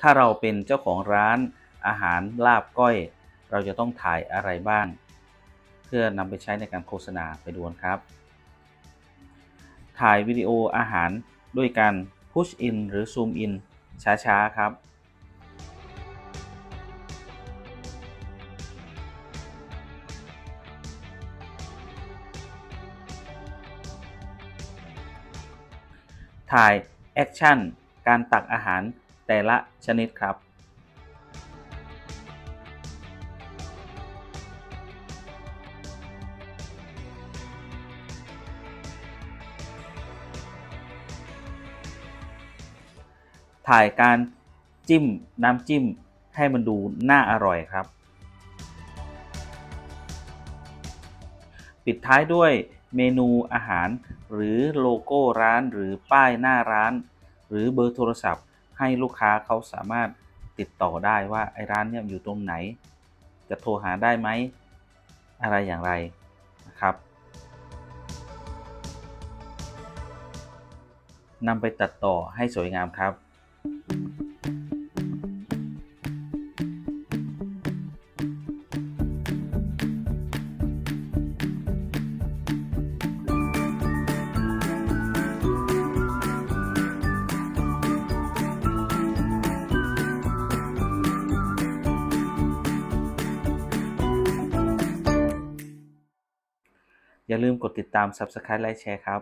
ถ้าเราเป็นเจ้าของร้านอาหารลาบก้อย เราจะต้องถ่ายอะไรบ้าง เพื่อนำไปใช้ในการโฆษณาไปดูนครับ ถ่ายวิดีโออาหารด้วยการ push in หรือ zoom in ช้าๆ ครับถ่ายแอคชั่นการตักอาหาร แต่ละชนิดครับถ่ายการจิ้มน้ำจิ้มให้มันดูน่าอร่อยครับ ปิดท้ายด้วยเมนูอาหาร หรือโลโก้ร้านหรือป้ายหน้าร้าน หรือเบอร์โทรศัพท์ ให้ลูกค้าเขาสามารถติดต่อได้ว่าไอ้ร้านเนี่ยอยู่ตรงไหน จะโทรหาได้ไหมอะไรอย่างไรนะครับนำไปตัดต่อให้สวยงามครับ อย่าลืมกดติดตาม Subscribe และแชร์ครับ